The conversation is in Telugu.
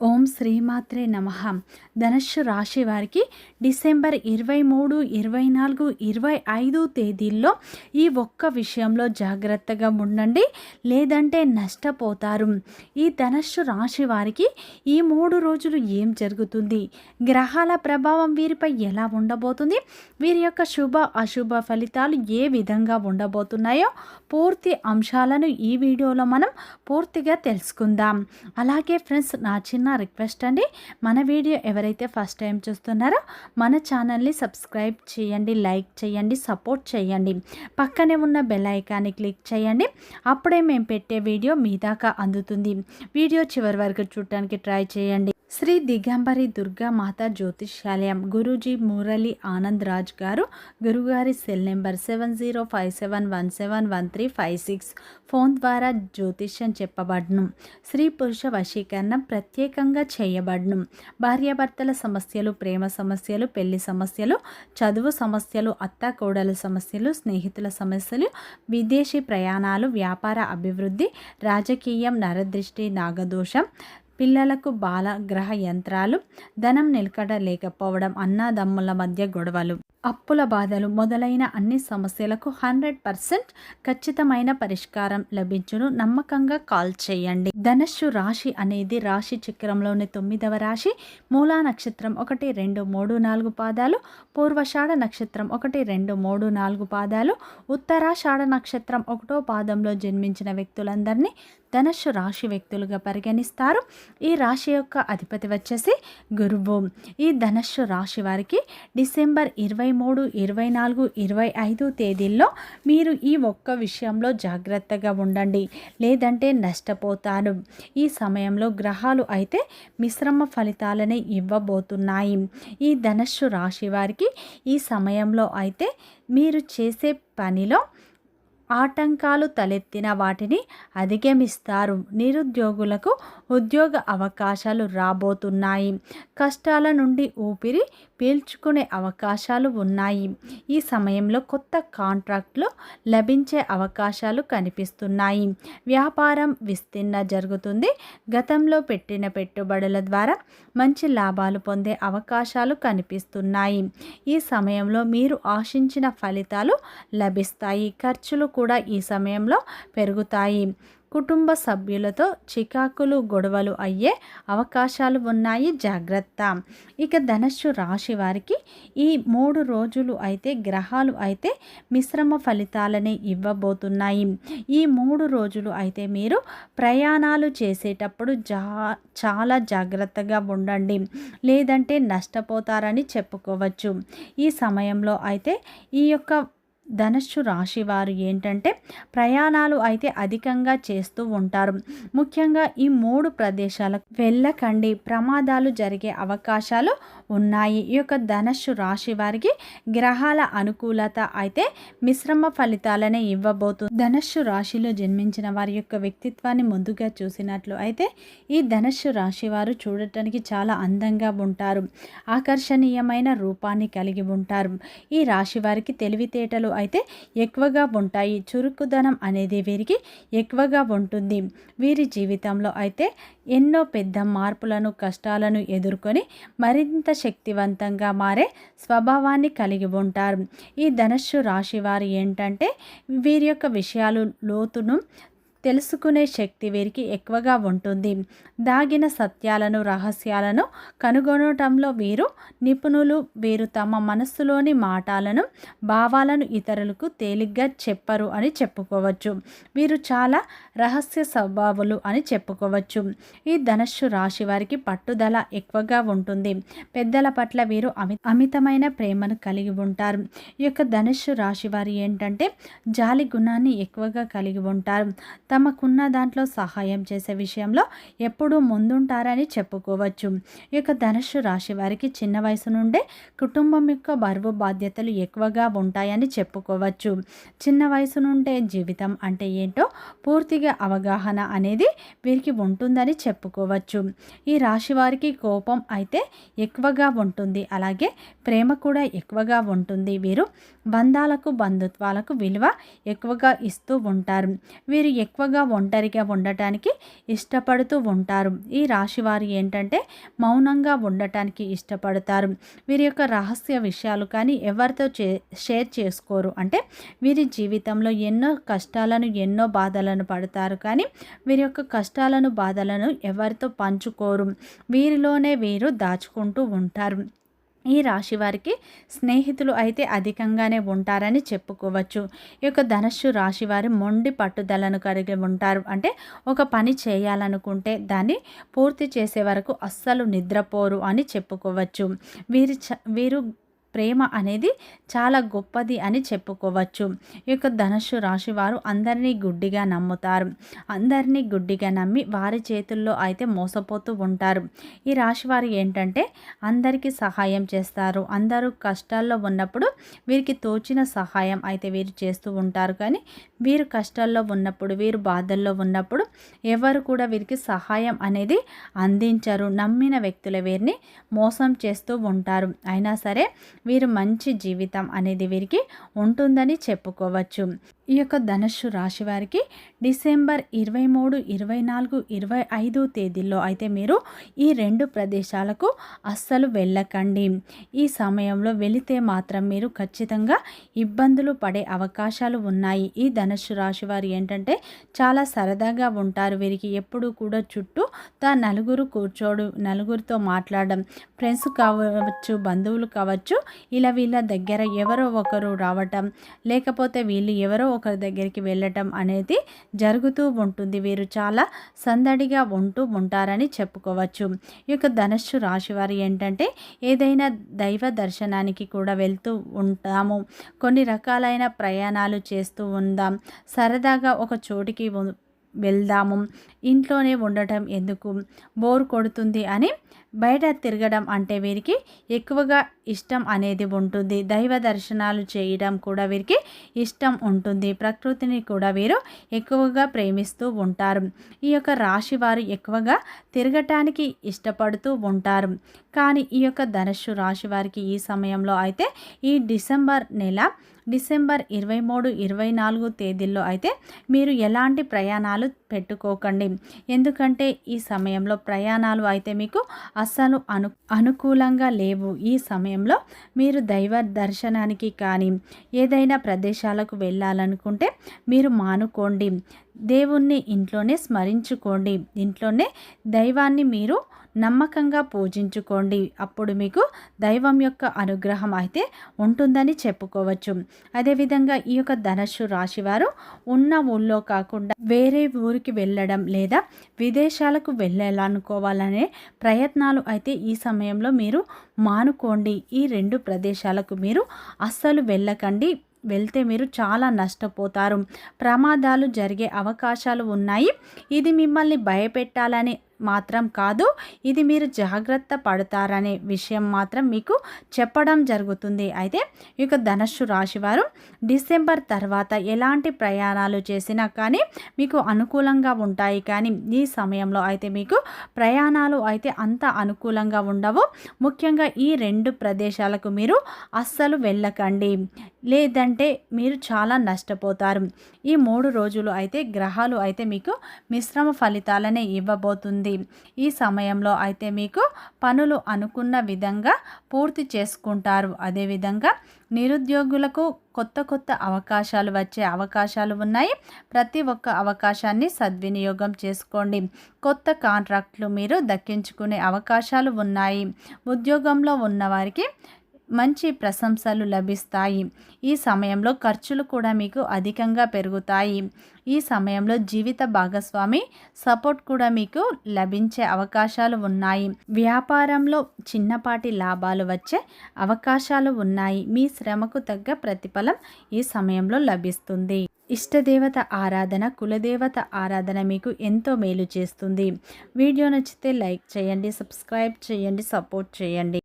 ఓం శ్రీమాత్రే నమ. ధనుస్సు రాశి వారికి డిసెంబర్ ఇరవై మూడు ఇరవై నాలుగు ఇరవై ఐదు తేదీల్లో ఈ ఒక్క విషయంలో జాగ్రత్తగా ఉండండి లేదంటే నష్టపోతారు. ఈ ధనుస్సు రాశి వారికి ఈ మూడు రోజులు ఏం జరుగుతుంది? గ్రహాల ప్రభావం వీరిపై ఎలా ఉండబోతుంది? వీరి యొక్క శుభ అశుభ ఫలితాలు ఏ విధంగా ఉండబోతున్నాయో పూర్తి అంశాలను ఈ వీడియోలో మనం పూర్తిగా తెలుసుకుందాం. అలాగే ఫ్రెండ్స్ నా చిన్న రిక్వెస్ట్ అండి. మన వీడియో ఎవరైతే ఫస్ట్ టైం చూస్తున్నారో మన ఛానల్ని సబ్స్క్రైబ్ చేయండి లైక్ చేయండి సపోర్ట్ చేయండి. పక్కనే ఉన్న బెల్ ఐకాన్ని క్లిక్ చేయండి. అప్పుడే మేము పెట్టే వీడియో మీ దాకా అందుతుంది. వీడియో చివరి వరకు చూడటానికి ట్రై చేయండి. శ్రీ దిగంబరి దుర్గా మాత జ్యోతిష్యాలయం గురూజీ మురళి ఆనంద్ రాజ్ గారు గురుగారి cell number seven zero five seven one seven one three five six phone ద్వారా జ్యోతిష్యం చెప్పబడ్ను. స్త్రీ పురుష వశీకరణం ప్రత్యేకంగా చేయబడును. భార్యాభర్తల సమస్యలు ప్రేమ సమస్యలు పెళ్ళి సమస్యలు చదువు సమస్యలు అత్త కోడల సమస్యలు స్నేహితుల సమస్యలు విదేశీ ప్రయాణాలు వ్యాపార అభివృద్ధి రాజకీయం నరదృష్టి నాగదోషం పిల్లలకు బాలగ్రహ యంత్రాలు ధనం నిలకడ లేకపోవడం అన్నదమ్ముల మధ్య గొడవలు. అప్పుల బాధలు మొదలైన అన్ని సమస్యలకు హండ్రెడ్ పర్సెంట్ ఖచ్చితమైన పరిష్కారం లభించును. నమ్మకంగా కాల్ చేయండి. ధనస్సు రాశి అనేది రాశి చక్రంలోని తొమ్మిదవ రాశి. మూలా నక్షత్రం ఒకటి రెండు మూడు నాలుగు పాదాలు. పూర్వషాఢ నక్షత్రం ఒకటి రెండు మూడు నాలుగు పాదాలు. ఉత్తరాషాఢ నక్షత్రం ఒకటో పాదంలో జన్మించిన వ్యక్తులందరినీ ధనస్సు రాశి వ్యక్తులుగా పరిగణిస్తారు. ఈ రాశి యొక్క అధిపతి వచ్చేసి గురువు. ఈ ధనస్సు రాశి వారికి డిసెంబర్ ఇరవై మూడు ఇరవై నాలుగు ఇరవై ఐదు తేదీల్లో మీరు ఈ ఒక్క విషయంలో జాగ్రత్తగా ఉండండి. లేదంటే నష్టపోతారు ఈ సమయంలో గ్రహాలు అయితే మిశ్రమ ఫలితాలని ఇవ్వబోతున్నాయి. ఈ ధనస్సు రాశి వారికి ఈ సమయంలో అయితే మీరు చేసే పనిలో ఆటంకాలు తలెత్తిన వాటిని అధిగమిస్తారు. నిరుద్యోగులకు ఉద్యోగ అవకాశాలు రాబోతున్నాయి. కష్టాల నుండి ఊపిరి పీల్చుకునే అవకాశాలు ఉన్నాయి. ఈ సమయంలో కొత్త కాంట్రాక్ట్లు లభించే అవకాశాలు కనిపిస్తున్నాయి. వ్యాపారం విస్తీర్ణ జరుగుతుంది. గతంలో పెట్టిన పెట్టుబడుల ద్వారా మంచి లాభాలు పొందే అవకాశాలు కనిపిస్తున్నాయి. ఈ సమయంలో మీరు ఆశించిన ఫలితాలు లభిస్తాయి. ఖర్చులు కూడా ఈ సమయంలో పెరుగుతాయి. కుటుంబ సభ్యులతో చికాకులు గొడవలు అయ్యే అవకాశాలు ఉన్నాయి. జాగ్రత్త. ఇక ధనస్సు రాశి వారికి ఈ మూడు రోజులు అయితే గ్రహాలు అయితే మిశ్రమ ఫలితాలని ఇవ్వబోతున్నాయి. ఈ మూడు రోజులు అయితే మీరు ప్రయాణాలు చేసేటప్పుడు జా చాలా జాగ్రత్తగా ఉండండి. లేదంటే నష్టపోతారని చెప్పుకోవచ్చు. ఈ సమయంలో అయితే ఈ యొక్క ధనస్సు రాశి వారు ఏంటంటే ప్రయాణాలు అయితే అధికంగా చేస్తూ ఉంటారు. ముఖ్యంగా ఈ మూడు ప్రదేశాలకు వెళ్ళకండి. ప్రమాదాలు జరిగే అవకాశాలు ఉన్నాయి. ఈ యొక్క ధనస్సు రాశి వారికి గ్రహాల అనుకూలత అయితే మిశ్రమ ఫలితాలనే ఇవ్వబోతుంది ధనస్సు రాశిలో జన్మించిన వారి యొక్క వ్యక్తిత్వాన్ని ముందుగా చూసినట్లు అయితే ఈ ధనస్సు రాశి వారు చూడటానికి చాలా అందంగా ఉంటారు. ఆకర్షణీయమైన రూపాన్ని కలిగి ఉంటారు. ఈ రాశి వారికి తెలివితేటలు అయితే ఎక్కువగా ఉంటాయి. చురుకుదనం అనేది వీరికి ఎక్కువగా ఉంటుంది. వీరి జీవితంలో అయితే ఎన్నో పెద్ద మార్పులను కష్టాలను ఎదుర్కొని మరింత శక్తివంతంగా మారే స్వభావాన్ని కలిగి ఉంటారు. ఈ ధనస్సు రాశి వారు ఏంటంటే వీరి యొక్క విషయాలు లోతును తెలుసుకునే శక్తి వీరికి ఎక్కువగా ఉంటుంది. దాగిన సత్యాలను రహస్యాలను కనుగొనటంలో వీరు నిపుణులు. వీరు తమ మనస్సులోని మాటలను భావాలను ఇతరులకు తేలిగ్గా చెప్పరు అని చెప్పుకోవచ్చు. వీరు చాలా రహస్య స్వభావులు అని చెప్పుకోవచ్చు. ఈ ధనస్సు రాశి వారికి పట్టుదల ఎక్కువగా ఉంటుంది. పెద్దల పట్ల వీరు అమి అమితమైన ప్రేమను కలిగి ఉంటారు. ఈ యొక్క ధనుస్సు రాశి వారు ఏంటంటే జాలి గుణాన్ని ఎక్కువగా కలిగి ఉంటారు. తమకున్న దాంట్లో సహాయం చేసే విషయంలో ఎప్పుడూ ముందుంటారని చెప్పుకోవచ్చు. ఈ యొక్క ధనుస్సు రాశి వారికి చిన్న వయసు నుండే కుటుంబం యొక్క బరువు బాధ్యతలు ఎక్కువగా ఉంటాయని చెప్పుకోవచ్చు. చిన్న వయసు నుండే జీవితం అంటే ఏంటో పూర్తిగా అవగాహన అనేది వీరికి ఉంటుందని చెప్పుకోవచ్చు. ఈ రాశి వారికి కోపం అయితే ఎక్కువగా ఉంటుంది. అలాగే ప్రేమ కూడా ఎక్కువగా ఉంటుంది. వీరు బంధాలకు బంధుత్వాలకు విలువ ఎక్కువగా ఇస్తూ ఉంటారు. వీరు ఎక్కువ ఎక్కువగా ఒంటరిగా ఉండటానికి ఇష్టపడుతూ ఉంటారు. ఈ రాశి వారు ఏంటంటే మౌనంగా ఉండటానికి ఇష్టపడతారు. వీరి యొక్క రహస్య విషయాలు కానీ ఎవరితో చే షేర్ చేసుకోరు. అంటే వీరి జీవితంలో ఎన్నో కష్టాలను ఎన్నో బాధలను పడతారు. కానీ వీరి యొక్క కష్టాలను బాధలను ఎవరితో పంచుకోరు. వీరిలోనే వీరు దాచుకుంటూ ఉంటారు. ఈ రాశి వారికి స్నేహితులు అయితే అధికంగానే ఉంటారని చెప్పుకోవచ్చు. ఈ యొక్క ధనస్సు రాశి వారి మొండి పట్టుదలను కలిగి ఉంటారు. అంటే ఒక పని చేయాలనుకుంటే దాన్ని పూర్తి చేసే వరకు అస్సలు నిద్రపోరు అని చెప్పుకోవచ్చు. వీరి చ వీరు ప్రేమ అనేది చాలా గొప్పది అని చెప్పుకోవచ్చు. ఈ యొక్క ధనుస్సు రాశి వారు అందరినీ గుడ్డిగా నమ్ముతారు. అందరినీ గుడ్డిగా నమ్మి వారి చేతుల్లో అయితే మోసపోతూ ఉంటారు. ఈ రాశి వారు ఏంటంటే అందరికీ సహాయం చేస్తారు. అందరూ కష్టాల్లో ఉన్నప్పుడు వీరికి తోచిన సహాయం అయితే వీరు చేస్తూ ఉంటారు. కానీ వీరు కష్టాల్లో ఉన్నప్పుడు వీరు బాధల్లో ఉన్నప్పుడు ఎవరు కూడా వీరికి సహాయం అనేది అందించరు. నమ్మిన వ్యక్తుల వీరిని మోసం చేస్తూ ఉంటారు. అయినా సరే వీరు మంచి జీవితం అనేది వీరికి ఉంటుందని చెప్పుకోవచ్చు. ఈ యొక్క ధనుస్సు రాశి వారికి డిసెంబర్ ఇరవై మూడు ఇరవై నాలుగు ఇరవై ఐదు తేదీల్లో అయితే మీరు ఈ రెండు ప్రదేశాలకు అస్సలు వెళ్ళకండి. ఈ సమయంలో వెళితే మాత్రం మీరు ఖచ్చితంగా ఇబ్బందులు పడే అవకాశాలు ఉన్నాయి. ఈ ధనుస్సు రాశి వారు ఏంటంటే చాలా సరదాగా ఉంటారు. వీరికి ఎప్పుడు కూడా చుట్టూ తా నలుగురు కూర్చోడు నలుగురితో మాట్లాడడం ఫ్రెండ్స్ కావచ్చు బంధువులు కావచ్చు ఇలా వీళ్ళ దగ్గర ఎవరో ఒకరు రావటం లేకపోతే వీళ్ళు ఎవరో ఒకరి దగ్గరికి వెళ్ళటం అనేది జరుగుతూ ఉంటుంది. వీరు చాలా సందడిగా ఉంటూ ఉంటారని చెప్పుకోవచ్చు. ఈ యొక్క ధనస్సు రాశివారు ఏంటంటే ఏదైనా దైవ దర్శనానికి కూడా వెళ్తూ ఉంటాము. కొన్ని రకాలైన ప్రయాణాలు చేస్తూ ఉందాం. సరదాగా ఒక చోటికి వెళ్దాము. ఇంట్లోనే ఉండటం ఎందుకు? బోర్ కొడుతుంది అని బయట తిరగడం అంటే వీరికి ఎక్కువగా ఇష్టం అనేది ఉంటుంది. దైవ దర్శనాలు చేయడం కూడా వీరికి ఇష్టం ఉంటుంది. ప్రకృతిని కూడా వీరు ఎక్కువగా ప్రేమిస్తూ ఉంటారు. ఈ యొక్క రాశి వారు ఎక్కువగా తిరగటానికి ఇష్టపడుతూ ఉంటారు. కానీ ఈ యొక్క ధనుస్సు రాశి వారికి ఈ సమయంలో అయితే ఈ డిసెంబర్ నెల డిసెంబర్ ఇరవై మూడు ఇరవై నాలుగు తేదీల్లో అయితే మీరు ఎలాంటి ప్రయాణాలు పెట్టుకోకండి. ఎందుకంటే ఈ సమయంలో ప్రయాణాలు అయితే మీకు అస్సలు అను అనుకూలంగా లేవు ఈ సమయంలో. మీరు దైవ దర్శనానికి కానీ ఏదైనా ప్రదేశాలకు వెళ్ళాలనుకుంటే మీరు మానుకోండి. దేవుణ్ణి ఇంట్లోనే స్మరించుకోండి. ఇంట్లోనే దైవాన్ని మీరు నమ్మకంగా పూజించుకోండి. అప్పుడు మీకు దైవం యొక్క అనుగ్రహం అయితే ఉంటుందని చెప్పుకోవచ్చు. అదేవిధంగా ఈ యొక్క ధనస్సు రాశివారు ఉన్న ఊళ్ళో కాకుండా వేరే ఊరికి వెళ్ళడం లేదా విదేశాలకు వెళ్ళాలనుకోవాలనే ప్రయత్నాలు అయితే ఈ సమయంలో మీరు మానుకోండి. ఈ రెండు ప్రదేశాలకు మీరు అస్సలు వెళ్ళకండి. వెళ్తే మీరు చాలా నష్టపోతారు. ప్రమాదాలు జరిగే అవకాశాలు ఉన్నాయి. ఇది మిమ్మల్ని భయపెట్టాలని మాత్రం కాదు ఇది మీరు జాగ్రత్త పడతారనే విషయం మాత్రం మీకు చెప్పడం జరుగుతుంది. అయితే ఇక ధనస్సు రాశివారు డిసెంబర్ తర్వాత ఎలాంటి ప్రయాణాలు చేసినా కానీ మీకు అనుకూలంగా ఉంటాయి కానీ ఈ సమయంలో అయితే మీకు ప్రయాణాలు అయితే అంత అనుకూలంగా ఉండవు. ముఖ్యంగా ఈ రెండు ప్రదేశాలకు మీరు అస్సలు వెళ్ళకండి. లేదంటే మీరు చాలా నష్టపోతారు. ఈ మూడు రోజులు అయితే గ్రహాలు అయితే మీకు మిశ్రమ ఫలితాలనే ఇవ్వబోతుంది. ఈ సమయంలో అయితే మీకు పనులు అనుకున్న విధంగా పూర్తి చేసుకుంటారు. అదేవిధంగా నిరుద్యోగులకు కొత్త కొత్త అవకాశాలు వచ్చే అవకాశాలు ఉన్నాయి. ప్రతి ఒక్క అవకాశాన్ని సద్వినియోగం చేసుకోండి. కొత్త కాంట్రాక్ట్లు మీరు దక్కించుకునే అవకాశాలు ఉన్నాయి. ఉద్యోగంలో ఉన్నవారికి మంచి ప్రశంసలు లభిస్తాయి. ఈ సమయంలో ఖర్చులు కూడా మీకు అధికంగా పెరుగుతాయి. ఈ సమయంలో జీవిత భాగస్వామి సపోర్ట్ కూడా మీకు లభించే అవకాశాలు ఉన్నాయి. వ్యాపారంలో చిన్నపాటి లాభాలు వచ్చే అవకాశాలు ఉన్నాయి. మీ శ్రమకు తగ్గ ప్రతిఫలం ఈ సమయంలో లభిస్తుంది. ఇష్టదేవత ఆరాధన కులదేవత ఆరాధన మీకు ఎంతో మేలు చేస్తుంది. వీడియో నచ్చితే లైక్ చేయండి సబ్స్క్రైబ్ చేయండి సపోర్ట్ చేయండి.